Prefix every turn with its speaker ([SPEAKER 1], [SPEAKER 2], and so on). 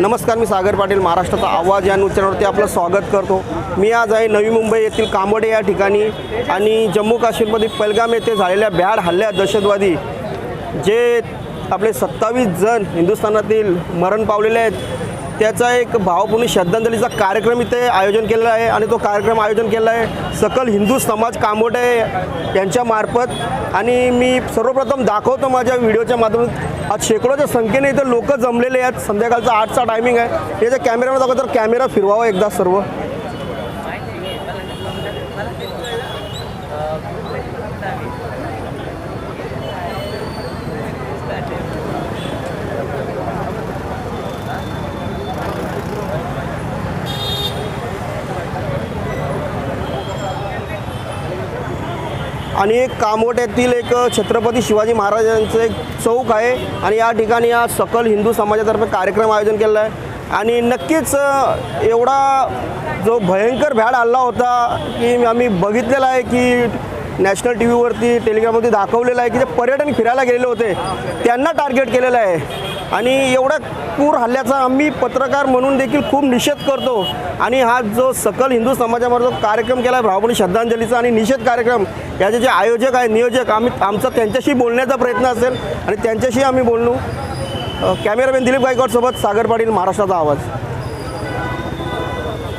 [SPEAKER 1] नमस्कार मी सागर पाटील महाराष्ट्राचा आवाज या न्यूज चॅनलवरती आपलं स्वागत करतो. मी आज आहे नवी मुंबई येथील कांबोडे या ठिकाणी आणि जम्मू काश्मीरमधील पलगाम येथे झालेल्या भ्याड हल्ल्यात दहशतवादी जे आपले सत्तावीस जण हिंदुस्थानातील मरण पावलेले आहेत त्याचा एक भावपूर्ण श्रद्धांजलीचा कार्यक्रम इथे आयोजन केलेला आहे आणि तो कार्यक्रम आयोजन केला आहे सकल हिंदू समाज कामोटे यांच्यामार्फत आणि मी सर्वप्रथम दाखवतो माझ्या व्हिडिओच्या माध्यमातून. आज शेकडोच्या संख्येने इथं लोक जमलेले आहेत. संध्याकाळचा आठचा टायमिंग आहे. हे जर कॅमेऱ्यावर दाखवतो तर कॅमेरा फिरवावा एकदा सर्व. आणि एक कामोट्यातील एक छत्रपती शिवाजी महाराजांचं एक चौक आहे आणि या ठिकाणी आज सकल हिंदू समाजातर्फे कार्यक्रम आयोजन केलेला आहे. आणि नक्कीच एवढा जो भयंकर भ्याड हल्ला होता की आम्ही बघितलेला आहे की नॅशनल टी व्हीवरती टेलिग्राममध्ये दाखवलेलं आहे की जे पर्यटन फिरायला गेलेले होते त्यांना टार्गेट केलेलं आहे. आणि एवढ्या पूर हल्ल्याचा आम्ही पत्रकार म्हणून देखील खूप निषेध करतो. आणि हा जो सकल हिंदू समाजामध्ये जो कार्यक्रम केला आहे भावपूर्ण श्रद्धांजलीचा आणि निषेध कार्यक्रम याचे जे आयोजक आहे नियोजक आम्ही आमचा त्यांच्याशी बोलण्याचा प्रयत्न असेल आणि त्यांच्याशी आम्ही बोललो. कॅमेरामॅन दिलीप गायकवाडसोबत सागर पाटील महाराष्ट्राचा आवाज.